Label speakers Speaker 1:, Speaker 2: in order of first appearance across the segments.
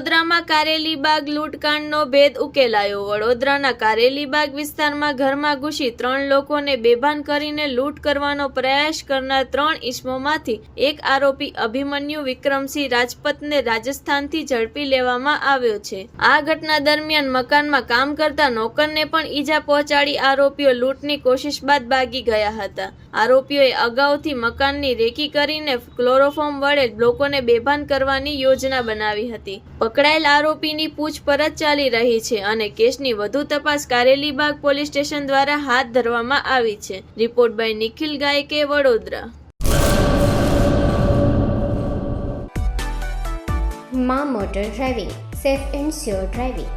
Speaker 1: વડોદરામાં કારેલીબાગ લૂંટકાંડનો ભેદ ઉકેલાયો. વડોદરાના કારેલીબાગ વિસ્તારમાં ઘરમાં ઘૂસી ત્રણ લોકોને બેભાન કરીને લૂંટ કરવાનો પ્રયાસ કરનાર ત્રણ ઇસમોમાંથી એક આરોપી અભિમન્યુ વિક્રમસિંહ રાજપતને રાજસ્થાનથી ઝડપી લેવામાં આવ્યો છે. આ ઘટના દરમિયાન મકાનમાં કામ કરતા નોકરને પણ ઈજા પહોંચાડી આરોપીઓ લૂંટની કોશિશ બાદ ભાગી ગયા હતા. આરોપીઓએ અગાઉથી મકાનની રેકી કરીને ક્લોરોફોર્મ વડે લોકોને બેભાન કરવાની યોજના બનાવી હતી. પકડાયેલ આરોપીની પૂછપરછ ચાલી રહી છે અને કેસની વધુ તપાસ કારેલીબાગ પોલીસ સ્ટેશન દ્વારા હાથ ધરવામાં આવી છે. Report by Nikhil Gayke, Vadodara.
Speaker 2: મા motor driving, safe and sure driving.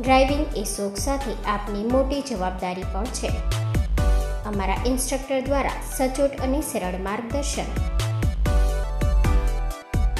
Speaker 2: Driving એ શોખ સાથે આપની મોટી જવાબદારી પણ છે. અમારા ઇન્સ્ટ્રક્ટર દ્વારા સચોટ અને સરળ માર્ગદર્શન.